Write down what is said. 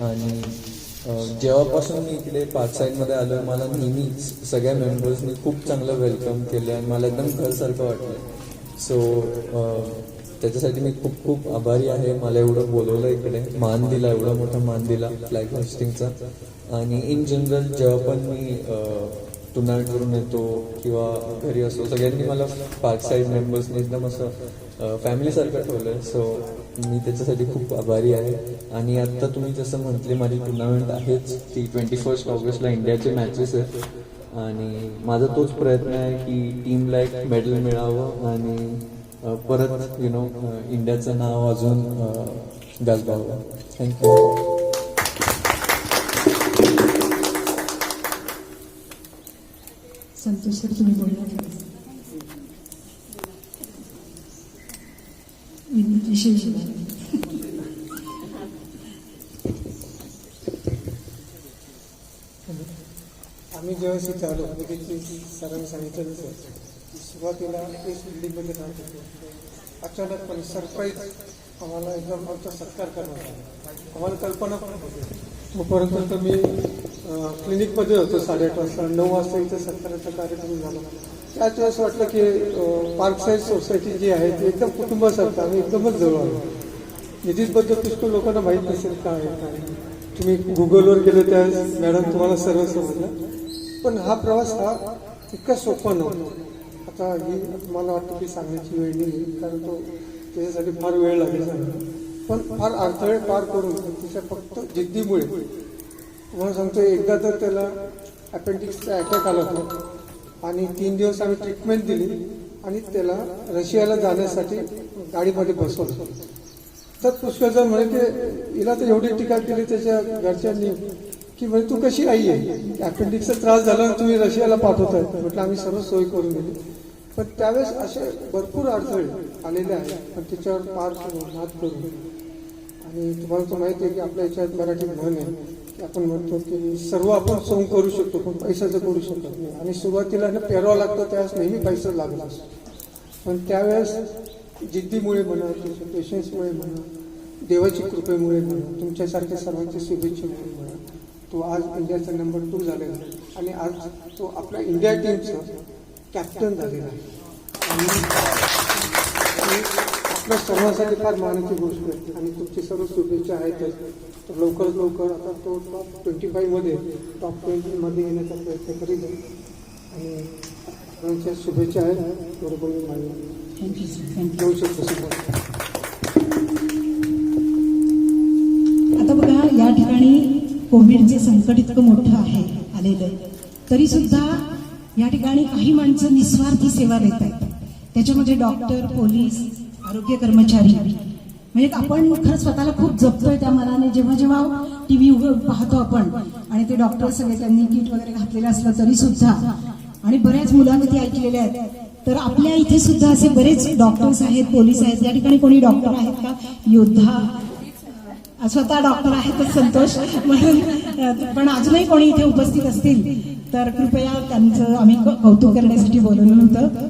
आणि जेव्हापासून मी इकडे पाच साईडमध्ये आलो आहे मला नेहमी सगळ्या मेंबर्सनी खूप चांगलं वेलकम केलं आणि मला एकदम घरसारखं वाटलं. सो त्याच्यासाठी मी खूप खूप आभारी आहे. मला एवढं बोलवलं इकडे. मान दिला एवढा मोठा मान दिला फ्लॅग होस्टिंगचा आणि इन जनरल जेव्हा पण मी टुर्नामेंट करून येतो किंवा घरी असो सगळ्यांनी मला पाच साईड मेंबर्सनी एकदम असं फॅमिलीसारखं ठेवलं आहे सो मी त्याच्यासाठी खूप आभारी आहे. आणि आत्ता तुम्ही जसं म्हटले माझी टुर्नामेंट आहेच. ती ट्वेंटी फर्स्ट ऑगस्टला इंडियाचे मॅचेस आहेत. आणि माझा तोच प्रयत्न आहे की टीमला एक मेडल मिळावं आणि परत यु नो इंडियाचं नाव अजून गाजवावं. थँक्यू संतोष सर तुम्ही बोलला विषय आम्ही जेव्हा इथे आलो लगेच सरांनी सांगितलं होतं सुरुवातीला एक बिल्डिंगमध्ये राहत होतो अचानकपणे सरप्राईज आम्हाला एकदम आमचा सत्कार करण्यात आला आम्हाला कल्पना पण होती तोपर्यंत मी क्लिनिकमध्ये होतो साडेआठ वाजता. नऊ वाजता इथं सत्काराचा कार्यक्रम झाला. त्याच वेळेस वाटलं की पार्क साईड सोसायटी जी आहे ती एकदम कुटुंबासारखं आम्ही एकदमच जवळ आलो निधीचबद्दल पुष्कळ लोकांना माहीत नसेल काय आहे, काय तुम्ही गुगलवर गेलो त्या मॅडम तुम्हाला सर्व समजलं. पण हा प्रवास हा इतका सोपा नव्हता. आता ही मला वाटतं की सांगण्याची वेळ नाही कारण तो त्याच्यासाठी फार वेळ लागेल. पण फार अडथळे पार करून तिच्या फक्त जिद्दीमुळे म्हणून सांगतो एकदा तर त्याला अपेंडिक्सचा अटॅक आला होता. आणि तीन दिवस आम्ही ट्रीटमेंट दिली आणि त्याला रशियाला जाण्यासाठी गाडीमध्ये बसवलं. तर पुष्कळ म्हणे की हिला तर एवढी टीका केली त्याच्या घरच्यांनी की म्हणजे तू कशी आई आहे? अपेंडिक्सचा त्रास झाला तुम्ही रशियाला पाठवताय. म्हटलं आम्ही सर्व सोय करून दिली. पण त्यावेळेस असे भरपूर अडथळे आलेले आहेत. पण त्याच्यावर पार करून मात करून आणि तुम्हाला तर माहिती आहे की आपल्या याच्यात मराठी म्हण आहे. की आपण म्हणतो की सर्व आपण सोंग करू शकतो पण पैशाचं करू शकत नाही. आणि सुरुवातीला ना पेरावं लागतं त्यावेळेस नेहमी पैसा लागला असतो. पण त्यावेळेस जिद्दीमुळे म्हणा तुमच्या पेशन्समुळे म्हणा देवाची कृपेमुळे म्हणा तुमच्यासारख्या सर्वांच्या शुभेच्छेमुळे म्हणा तो आज इंडियाचा नंबर टू झालेला आहे. आणि आज तो आपल्या इंडिया टीमचा कॅप्टन झालेला आहे. आणि आपल्या सर्वांसाठी फार मानाची गोष्ट आहे. आणि तुमची सर्व शुभेच्छा आहेतच तर लवकरात लवकर आता तो टॉप ट्वेंटी फाईव्हमध्ये टॉप ट्वेंटीमध्ये येण्याचा प्रयत्न करील आणि सर्वांच्या शुभेच्छा आहेत. बरोबर मी सुद्धा. आता बघा या ठिकाणी कोविडचे संकट इतकं मोठं आहे आलेलं. तरी सुद्धा या ठिकाणी काही माणसं निस्वार्थी सेवा देत आहेत त्याच्यामध्ये डॉक्टर पोलीस आरोग्य कर्मचारी. म्हणजे आपण खरं स्वतःला खूप जपतोय त्या मनाने. जेव्हा जेव्हा टीव्ही पाहतो आपण आणि ते डॉक्टर सगळे त्यांनी किट वगैरे घातलेलं असलं तरी सुद्धा आणि बऱ्याच मुलांनी ऐकलेल्या आहेत तर आपल्या इथे सुद्धा असे बरेच डॉक्टर्स आहेत पोलीस आहेत या ठिकाणी कोणी डॉक्टर आहेत का? योद्धा. स्वतः डॉक्टर आहेतच संतोष. म्हणून पण अजूनही कोणी इथे उपस्थित असतील तर कृपया त्यांचं आम्ही कौतुक करण्यासाठी बोलवलं होतं.